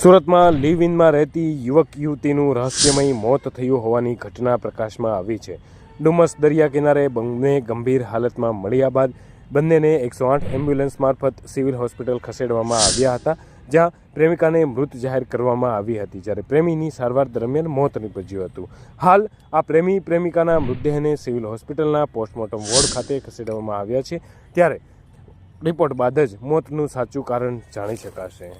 સુરતમાં લીવ ઇનમાં રહેતી યુવક યુવતીનું રહસ્યમય મોત થયું હોવાની ઘટના પ્રકાશમાં આવી છે. ડુમસ દરિયા કિનારે બંને ગંભીર હાલતમાં મળ્યા બાદ બંનેને એકસો આઠ એમ્બ્યુલન્સ મારફત સિવિલ હોસ્પિટલ ખસેડવામાં આવ્યા હતા, જ્યાં પ્રેમિકાને મૃત જાહેર કરવામાં આવી હતી, જ્યારે પ્રેમીની સારવાર દરમિયાન મોત નીપજ્યું હતું. હાલ આ પ્રેમી પ્રેમિકાના મૃતદેહને સિવિલ હોસ્પિટલના પોસ્ટમોર્ટમ વોર્ડ ખાતે ખસેડવામાં આવ્યા છે, ત્યારે રિપોર્ટ બાદ જ મોતનું સાચું કારણ જાણી શકાશે.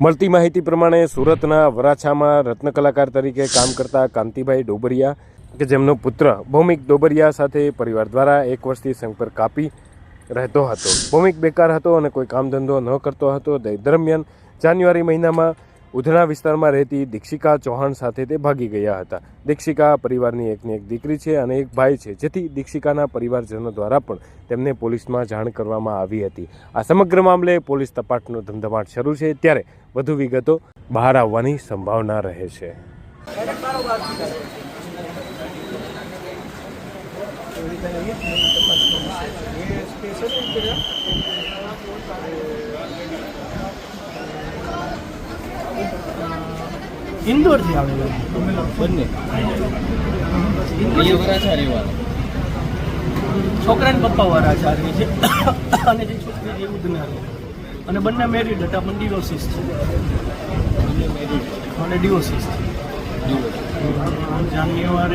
મળતી માહિતી પ્રમાણે સુરતના વરાછામાં રત્ન કલાકાર તરીકે કામ કરતા કાંતિભાઈ ડોબરિયા કે જેમનો પુત્ર ભૌમિક ડોબરિયા સાથે પરિવાર દ્વારા એક વર્ષથી સંપર્ક કાપી રહેતો હતો. ભૌમિક બેકાર હતો અને કોઈ કામ ધંધો ન કરતો હતો. દરમિયાન જાન્યુઆરી મહિનામાં ઉધના વિસ્તારમાં રહેતી દીક્ષિકા ચૌહાણ સાથે તે ભાગી ગયા હતા. દીક્ષિકા પરિવારની એકની એક દીકરી છે અને એક ભાઈ છે, જેથી દીક્ષિકાના પરિવારજનો દ્વારા પણ તેમને પોલીસમાં જાણ કરવામાં આવી હતી. આ સમગ્ર મામલે પોલીસ તપાસનો ધમધમાટ શરૂ છે. ત્યારે વધુ વિગતો બહાર આવવાની સંભાવના રહે છે. ઇન્દોરથી આવેલો બંને. છોકરાના પપ્પા વાળા ચારે છે. અને જે છોકરી છે એ અને બંને મેરિડ હતા પણ ડિવોર્સિસ છે. અને ડિવોર્સિસ છે. જાન્યુઆરી